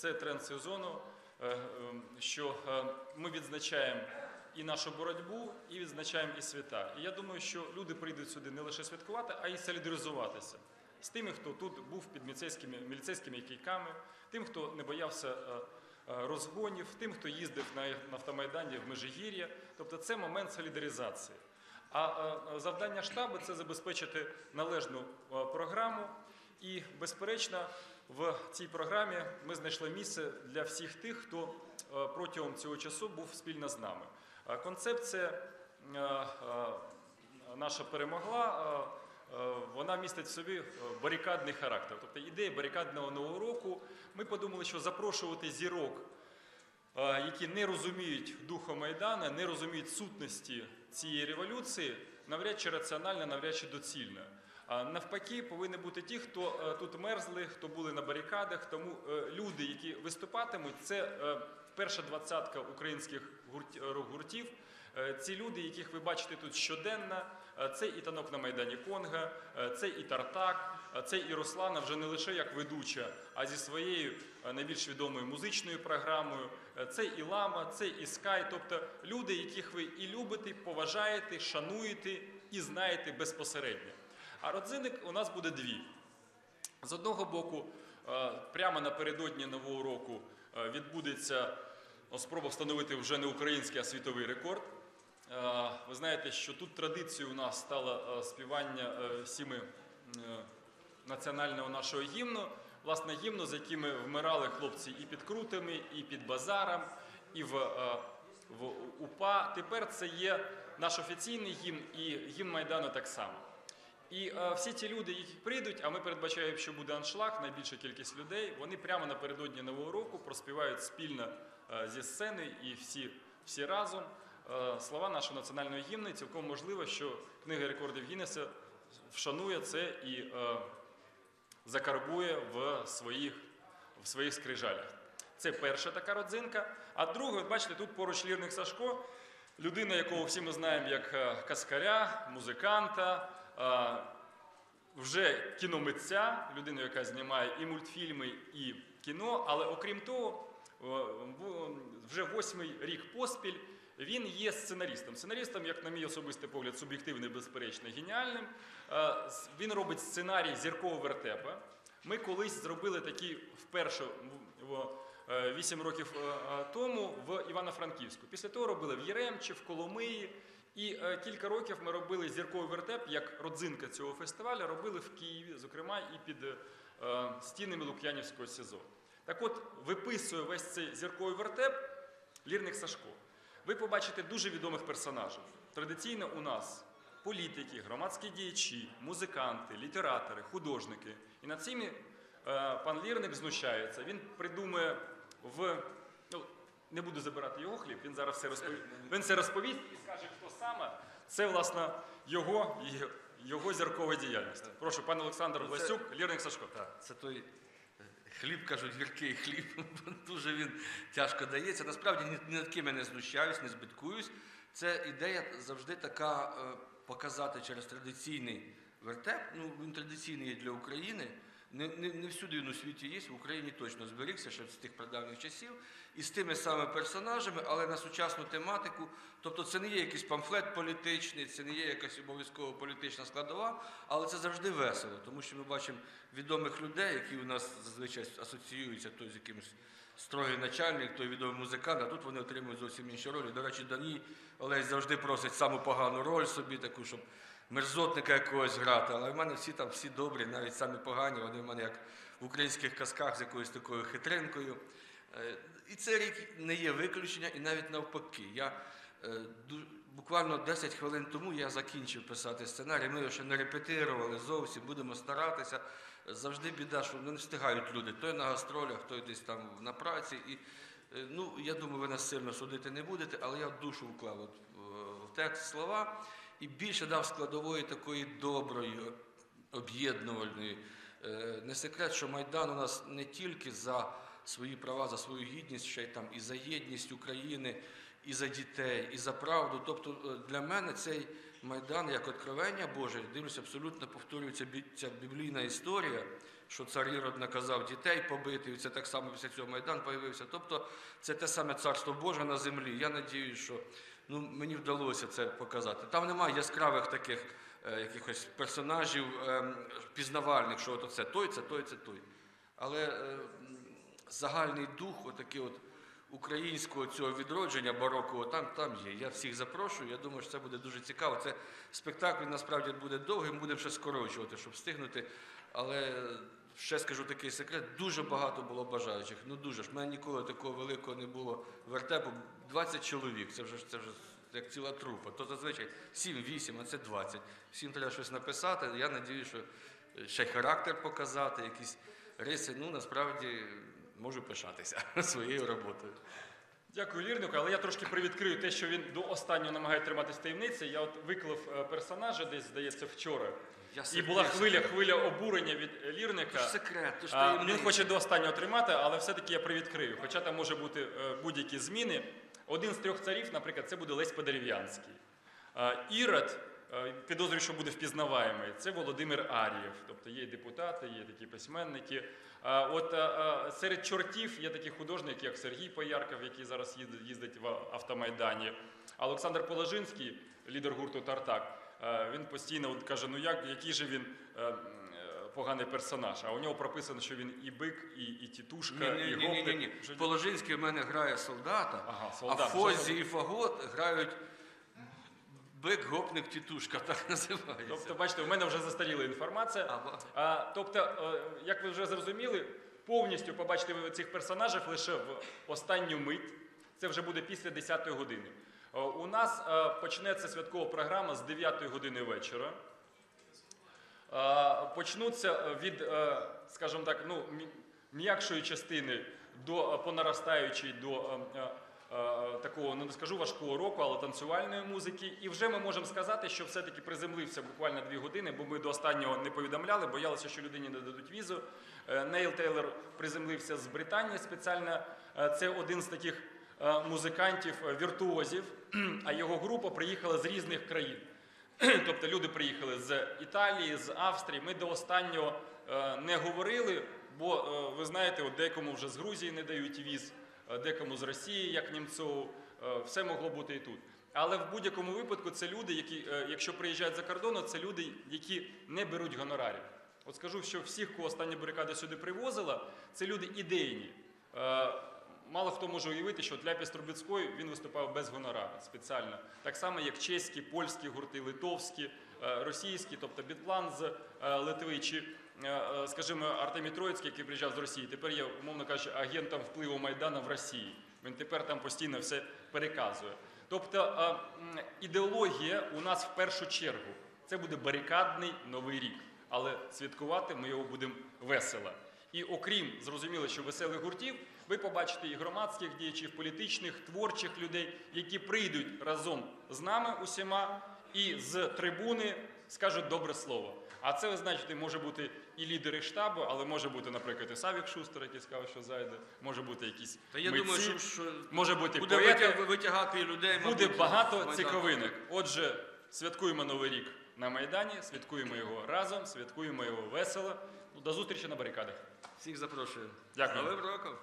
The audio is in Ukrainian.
це тренд сезону, е, е, що е, ми відзначаємо і нашу боротьбу, і відзначаємо і свята. І я думаю, що люди прийдуть сюди не лише святкувати, а й солідаризуватися з тими, хто тут був під міліцейськими, міліцейськими кійками, тим, хто не боявся розгонів, тим, хто їздив на, автомайдані в Межигір'я. Тобто це момент солідаризації. А завдання штабу це забезпечити належну програму. І, безперечно, в цій програмі ми знайшли місце для всіх тих, хто е, протягом цього часу був спільно з нами. Е, Концепція е, наша перемогла. Вона містить в собі барикадний характер. Тобто ідея барикадного нового року. Ми подумали, що запрошувати зірок які не розуміють духу Майдана, не розуміють сутності цієї революції, навряд чи раціонально, навряд чи доцільно. Навпаки, повинні бути ті, хто е, тут мерзли, хто були на барикадах. Тому е, люди, які виступатимуть, це е, перша двадцятка українських гурт- рок-гуртів. Е, Ці люди, яких ви бачите тут щоденно, це і танок на Майдані Конга, це і Тартак, це і Руслана вже не лише як ведуча, а зі своєю найбільш відомою музичною програмою. Це і Лама, це і Скай, тобто люди, яких ви і любите, поважаєте, шануєте і знаєте безпосередньо. А родзинок у нас буде дві. З одного боку, е, прямо напередодні Нового року е, відбудеться спроба встановити вже не український, а світовий рекорд. Е, Ви знаєте, що тут традицією у нас стало співання всіми е, національного нашого гімну. Власне, гімну, з якими вмирали хлопці і під Крутами, і під Базаром, і в, в УПА. Тепер це є наш офіційний гімн і гімн Майдану так само. І е, всі ті люди, які прийдуть, а ми передбачаємо, що буде аншлаг, найбільша кількість людей, вони прямо напередодні Нового року проспівають спільно е, зі сцени і всі, всі разом е, слова нашого національного гімну. І Цілком можливо, що книга рекордів Гіннеса вшанує це і е, закарбує в своїх, в своїх скрижалях. Це перша така родзинка. А друга, бачите, тут поруч Лірник Сашко, людина, якого всі ми знаємо як е, каскаря, музиканта, вже кіномитця, людина, яка знімає і мультфільми, і кіно. Але окрім того, вже восьмий рік поспіль він є сценаристом. Сценаристом, як на мій особистий погляд, суб'єктивний, безперечно, геніальним. Він робить сценарій зіркового вертепа. Ми колись зробили такий вперше е, вісім років е, е, тому в Івано-Франківську. Після того робили в Єремчі, в Коломиї. І е, кілька років ми робили зірковий вертеп як родзинка цього фестивалю, робили в Києві, зокрема і під е, стінами Лук'янівського СІЗО. Так от, виписує весь цей зірковий вертеп Лірник Сашко. Ви побачите дуже відомих персонажів. Традиційно у нас політики, громадські діячі, музиканти, літератори, художники. І над цими е, пан Лірник знущається. Він придумує в. Не буду забирати його хліб, він зараз все розповість. Він все розповість і скаже, хто саме. Це, власне, його, його зіркова діяльність. Прошу, пан Олександр Ну, це- Власюк, Лірник Сашко. Так, це той е, хліб, кажуть, гіркий хліб. Дуже він тяжко дається. Насправді ні, над ким я не знущаюсь, не збиткуюсь. Це ідея завжди така е, показати через традиційний вертеп. Ну, він традиційний є для України. Не, не, не всюди він у світі є, в Україні точно зберігся ще з тих прадавніх часів, і з тими самими персонажами, але на сучасну тематику. Тобто це не є якийсь памфлет політичний, це не є якась обов'язково політична складова, але це завжди весело, тому що ми бачимо відомих людей, які у нас зазвичай асоціюються той з якимось строгий начальник, той відомий музикант, а тут вони отримують зовсім інші ролі. До речі, Даній Олесь завжди просить саму погану роль собі, таку, щоб мерзотника якогось грати. Але в мене всі там всі добрі, навіть самі погані, вони в мене як в українських казках з якоюсь такою хитринкою. Е, І цей рік не є виключення, і навіть навпаки. Я е, буквально 10 хвилин тому я закінчив писати сценарій. Ми його ще не репетирували зовсім, будемо старатися. Завжди біда, що не встигають люди. Той на гастролях, той десь там на праці. І, е, ну, я думаю, ви нас сильно судити не будете, але я душу вклав от, в- в текст слова і більше дав складової такої доброї, об'єднувальної. Е, Не секрет, що Майдан у нас не тільки за свої права, за свою гідність, ще й там і за єдність України, і за дітей, і за правду. Тобто е, для мене цей Майдан як откровення Боже, дивлюся, абсолютно повторюється ця біблійна історія, що цар Ірод наказав дітей побити, і це так само після цього Майдан появився. Тобто це те саме царство Боже на землі. Я надіюсь, що ну, мені вдалося це показати. Там немає яскравих таких е, якихось персонажів е, пізнавальних, що от це той, це той, це той. Але е, загальний дух, отакий от українського цього відродження барокового, там, там є. Я всіх запрошую. Я думаю, що це буде дуже цікаво. Це спектакль насправді буде довгим, будемо ще скорочувати, щоб встигнути. Але ще скажу такий секрет: дуже багато було бажаючих. Ну дуже ж. У мене ніколи такого великого не було вертепу. 20 чоловік. Це вже це вже як ціла трупа. То зазвичай 7-8, а це 20. Всім треба щось написати. Я надію, що ще характер показати, якісь риси. Ну насправді можу пишатися своєю роботою. Дякую, Лірнику, але я трошки привідкрию те, що він до останнього намагає триматись таємниці. Я от виклав е, персонажа десь, здається, вчора. Я І була хвиля, хвиля обурення від е, Лірника. То секрет, то ж А. Він хоче до останнього тримати, але все-таки я привідкрию. Хоча там може бути е, будь-які зміни. Один з трьох царів, наприклад, це буде Лесь Подерев'янський. Ірод, підозрюю, що буде впізнаваємий, це Володимир Арієв. Тобто є і депутати, є такі письменники. От е, е, серед чортів є такі художники, як Сергій Поярков, який зараз їздить- в автомайдані. А Олександр Положинський, лідер гурту Тартак, е, він постійно от каже: ну як, який же він. е, е, Поганий персонаж, а у нього прописано, що він і бик, і, і тітушка, і Ні, ні, ні, гопник. ні. Що- Положинський в мене грає солдата, Ага, а солдат. Фозі і Фагот грають бик, гопник, тітушка, так називається. Тобто, бачите, у мене вже застаріла інформація. А, тобто, е, як ви вже зрозуміли, повністю побачите ви цих персонажів лише в останню мить. Це вже буде після 10-ї години. Е, У нас е, почнеться святкова програма з 9-ї години вечора. Почнуться від, скажімо так, ну, м'якшої частини до по наростаючій до такого, ну не скажу важкого року, але танцювальної музики. І вже ми можемо сказати, що все-таки приземлився буквально дві години, бо ми до останнього не повідомляли, боялися, що людині не дадуть візу. Е, Нейл Тейлор приземлився з Британії спеціально. Е, Це один з таких е, музикантів, е, віртуозів, а його група приїхала з різних країн. Тобто люди приїхали з Італії, з Австрії. Ми до останнього е, не говорили, бо е, ви знаєте, от декому вже з Грузії не дають віз, е, декому з Росії, як Німцову, е, все могло бути і тут. Але в будь-якому випадку це люди, які, е, якщо приїжджають за кордону, це люди, які не беруть гонорарів. От скажу, що всіх, кого остання барикада сюди привозила, це люди ідейні. Е, Мало хто може уявити, що Ляпіс Трубецький він виступав без гонорару спеціально. Так само, як чеські, польські гурти, литовські, е, російські, тобто Бітлан з е, Литви, чи, е, е, скажімо, Артемій Троїцький, який приїжджав з Росії, тепер є, умовно кажучи, агентом впливу Майдану в Росії. Він тепер там постійно все переказує. Тобто е, ідеологія у нас в першу чергу це буде барикадний новий рік, але святкувати ми його будемо весело. І окрім зрозуміло, що веселих гуртів, ви побачите і громадських діячів, політичних, творчих людей, які прийдуть разом з нами усіма і з трибуни скажуть добре слово. А це, ви знаєте, може бути і лідери штабу, але може бути, наприклад, і Савік Шустер, який сказав, що зайде, може бути якісь Та я митці, думаю, що, що може бути буде поети. витягати людей. Буде мабуть, багато цікавинок. Отже, святкуємо Новий рік на Майдані, святкуємо його разом, святкуємо його весело. Ну, До зустрічі на барикадах. Всіх запрошую. Дякую. Новим роком!